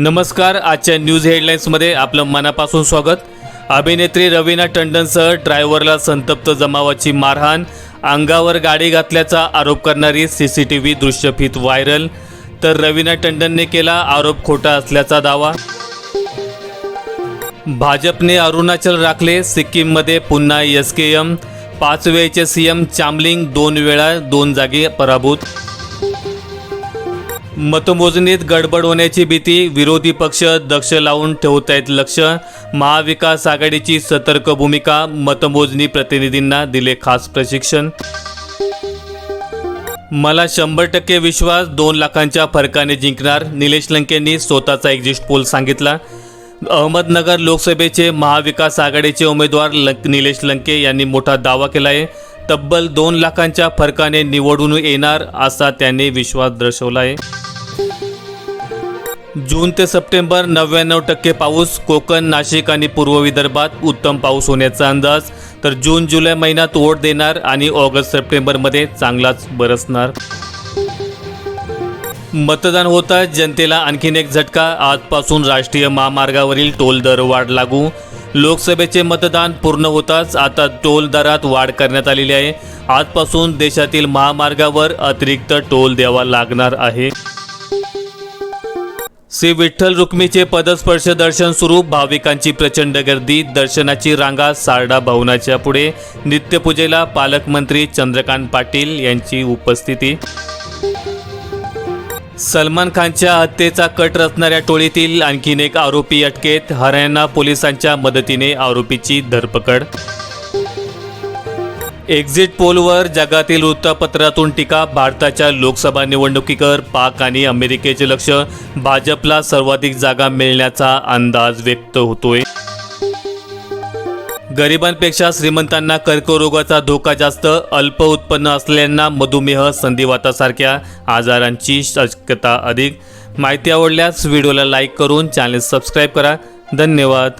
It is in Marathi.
नमस्कार आजच्या न्यूज हेडलाईन्समध्ये आपलं मनापासून स्वागत. अभिनेत्री रवीना टंडनसह ड्रायव्हरला संतप्त जमावाची मारहाण अंगावर गाडी घातल्याचा आरोप करणारी सी सी टी व्ही दृश्यफीत व्हायरल तर रवीना टंडनने केला आरोप खोटा असल्याचा दावा. भाजपने अरुणाचल राखले सिक्कीममध्ये पुन्हा एस के एम पाच वेळचे सी एम चामलिंग दोन वेळा दोन जागी पराभूत. मतमोजणीत गडबड होण्याची भीती विरोधी पक्ष दक्ष लावून ठेवत आहेत लक्ष. महाविकास आघाडीची सतर्क भूमिका मतमोजणी प्रतिनिधींना दिले खास प्रशिक्षण. मला शंभर टक्के विश्वास दोन लाखांच्या फरकाने जिंकणार निलेश लंकेंनी स्वतःचा एक्झिट पोल सांगितला. अहमदनगर लोकसभेचे महाविकास आघाडीचे उमेदवार लंक निलेश लंके यांनी मोठा दावा केला आहे तब्बल दोन लाखांच्या फरकाने निवडून येणार असा त्यांनी विश्वास दर्शवला आहे जून ते सप्टेंबर नव्याण्णव टक्के पाऊस कोकण नाशिक आणि पूर्व विदर्भात उत्तम पाऊस होण्याचा अंदाज. तर जून जुलै महिन्यात ओढ देणार आणि ऑगस्ट सप्टेंबरमध्ये चांगलाच बरसणार. मतदान होता जनतेला आणखीन एक झटका. आजपासून राष्ट्रीय महामार्गावरील टोल दर वाढ लागू. लोकसभेचे मतदान पूर्ण होताच आता टोल दरात वाढ करण्यात आलेली आहे. आजपासून देशातील महामार्गावर अतिरिक्त टोल द्यावा लागणार आहे. श्री विठ्ठल रुक्मीचे पदस्पर्श दर्शन सुरू. भाविकांची प्रचंड गर्दी दर्शनाची रांगा सारडा भवनाच्या पुढे. नित्यपूजेला पालकमंत्री चंद्रकांत पाटील यांची उपस्थिती. सलमान खानच्या हत्येचा कट रचणाऱ्या टोळीतील आणखीन एक आरोपी अटकेत. हरियाणा पोलिसांच्या मदतीने आरोपीची धरपकड. एक्झिट पोलवर जगातील वृत्तपत्रातून टीका भारताच्या लोकसभा निवडणुकीकर पाक आणि अमेरिकेचे लक्ष. भाजपला सर्वाधिक जागा मिळण्याचा अंदाज व्यक्त होतोय. गरिबांपेक्षा श्रीमंतांना कर्करोगाचा धोका जास्त अल्प उत्पन्न असलेल्यांना मधुमेह संधिवातासारख्या आजारांची शक्यता अधिक. माहिती आवडल्यास व्हिडिओला लाईक करून चॅनल सबस्क्राईब करा. धन्यवाद.